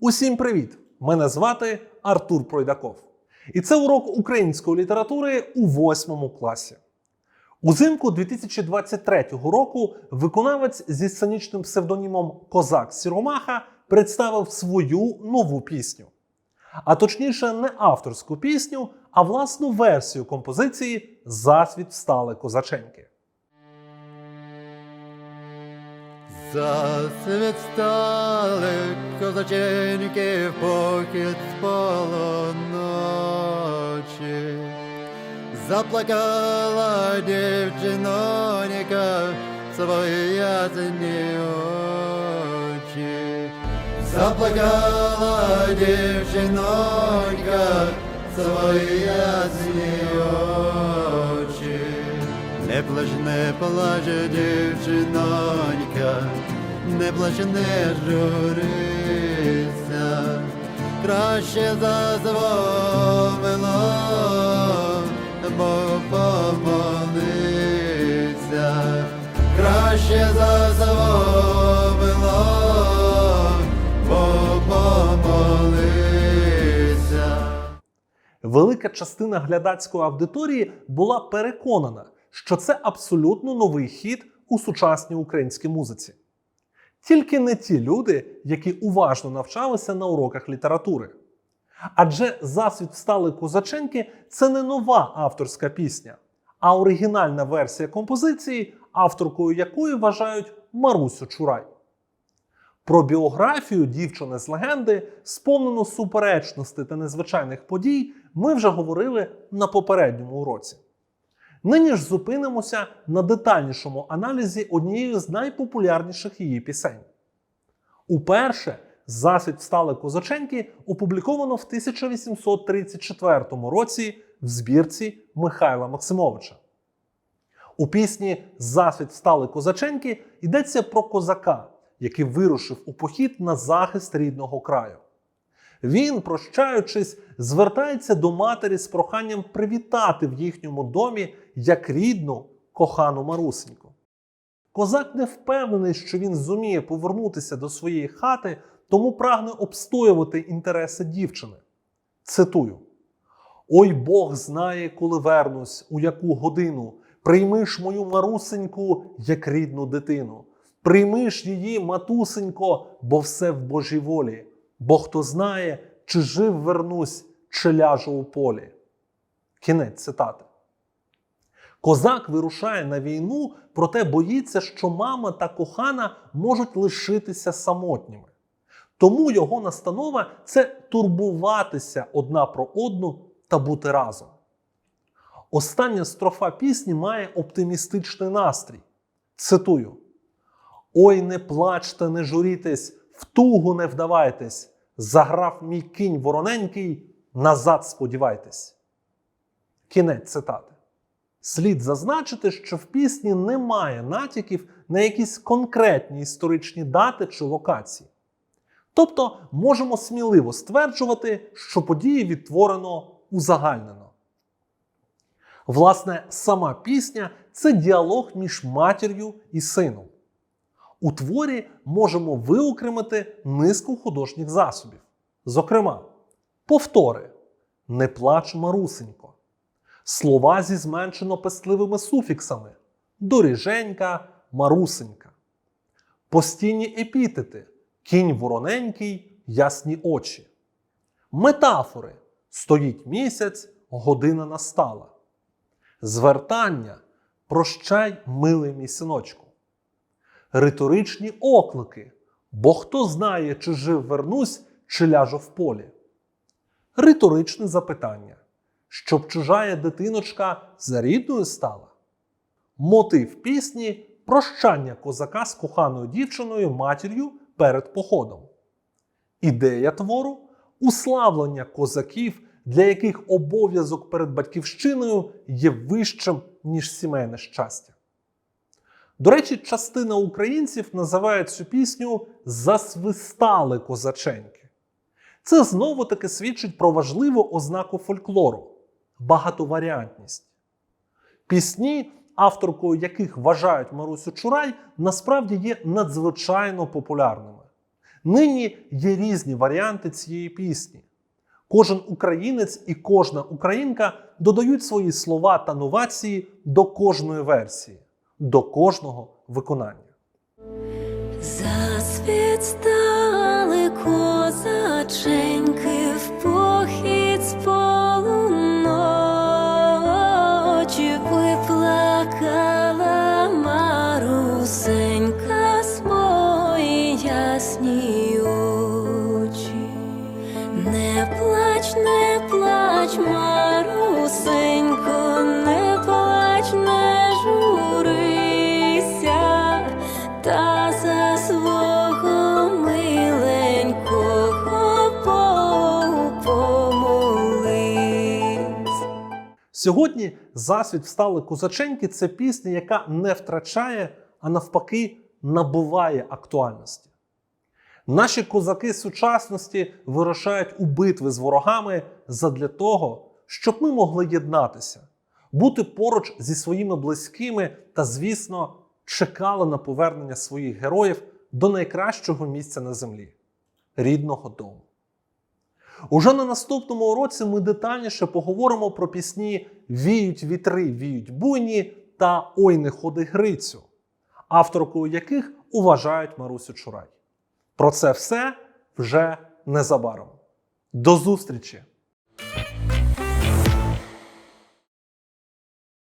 Усім привіт! Мене звати Артур Пройдаков. І це урок української літератури у восьмому класі. Узимку 2023 року виконавець зі сценічним псевдонімом Козак Сіромаха представив свою нову пісню. А точніше, не авторську пісню, а власну версію композиції Засвіт встали козаченьки. Засвіт стали козаченьки похід з полуночі. Заплакала дівчиноніка свої ясні очі. Заплакала дівчинонька свої ясні Не плач, не плач, дівчинонька, не плач, не журися, краще зазвомило, бо помолися, краще зазвомило. Велика частина глядацької аудиторії була переконана, що це абсолютно новий хід у сучасній українській музиці. Тільки не ті люди, які уважно навчалися на уроках літератури. Адже засвіт встали козаченки це не нова авторська пісня, а оригінальна версія композиції, авторкою якої вважають Марусю Чурай. Про біографію дівчини з легенди, сповнену суперечностей та незвичайних подій, ми вже говорили на попередньому уроці. Нині ж зупинимося на детальнішому аналізі однієї з найпопулярніших її пісень. Уперше засвіт встали козаченки опубліковано в 1834 році в збірці Михайла Максимовича. У пісні Засвіт встали козаченки йдеться про козака, який вирушив у похід на захист рідного краю. Він, прощаючись, звертається до матері з проханням привітати в їхньому домі як рідну кохану Марусеньку. Козак не впевнений, що він зуміє повернутися до своєї хати, тому прагне обстоювати інтереси дівчини. Цитую: Ой Бог знає, коли вернусь, у яку годину. Приймиш мою марусеньку, як рідну дитину. Приймиш її, матусенько, бо все в Божій волі. Бо хто знає, чи жив вернусь, чи ляжу у полі. Кінець цитати. Козак вирушає на війну, проте боїться, що мама та кохана можуть лишитися самотніми. Тому його настанова це турбуватися одна про одну та бути разом. Остання строфа пісні має оптимістичний настрій. Цитую: Ой, не плачте, не журітесь, в тугу не вдавайтесь, заграв мій кінь вороненький, назад сподівайтесь. Кінець цитати. Слід зазначити, що в пісні немає натяків на якісь конкретні історичні дати чи локації. Тобто можемо сміливо стверджувати, що події відтворено узагальнено. Власне, сама пісня це діалог між матір'ю і сином. У творі можемо виокремити низку художніх засобів. Зокрема, повтори. Не плач марусенько, слова зі зменшено пестливими суфіксами. Доріженька, марусенька, постійні епітети. Кінь вороненький, ясні очі, метафори. Стоїть місяць, година настала, звертання. Прощай, милий мій синочку риторичні оклики, бо хто знає, чи жив вернусь, чи ляжу в полі. Риторичне запитання, щоб чужая дитиночка за рідною стала. Мотив пісні прощання козака з коханою дівчиною матір'ю перед походом. Ідея твору уславлення козаків, для яких обов'язок перед батьківщиною є вищим, ніж сімейне щастя. До речі, частина українців називає цю пісню Засвистали козаченьки. Це знову таки свідчить про важливу ознаку фольклору багатоваріантність. Пісні, авторкою яких вважають Марусю Чурай, насправді є надзвичайно популярними. Нині є різні варіанти цієї пісні. Кожен українець і кожна українка додають свої слова та новації до кожної версії, до кожного виконання. Засвіт стали козаченьки в похід з полуночі виплакала Марусенька свої ясні очі. Не плач, не плач, Марусенько, Сьогодні засвіт встали козаченьки це пісня, яка не втрачає, а навпаки, набуває актуальності. Наші козаки сучасності вирушають у битви з ворогами задля того, щоб ми могли єднатися, бути поруч зі своїми близькими та, звісно, чекали на повернення своїх героїв до найкращого місця на землі рідного дому. Уже на наступному уроці ми детальніше поговоримо про пісні Віють вітри, віють буйні та Ой не ходи Грицю, авторкою яких уважають Марусю Чурай. Про це все вже незабаром. До зустрічі!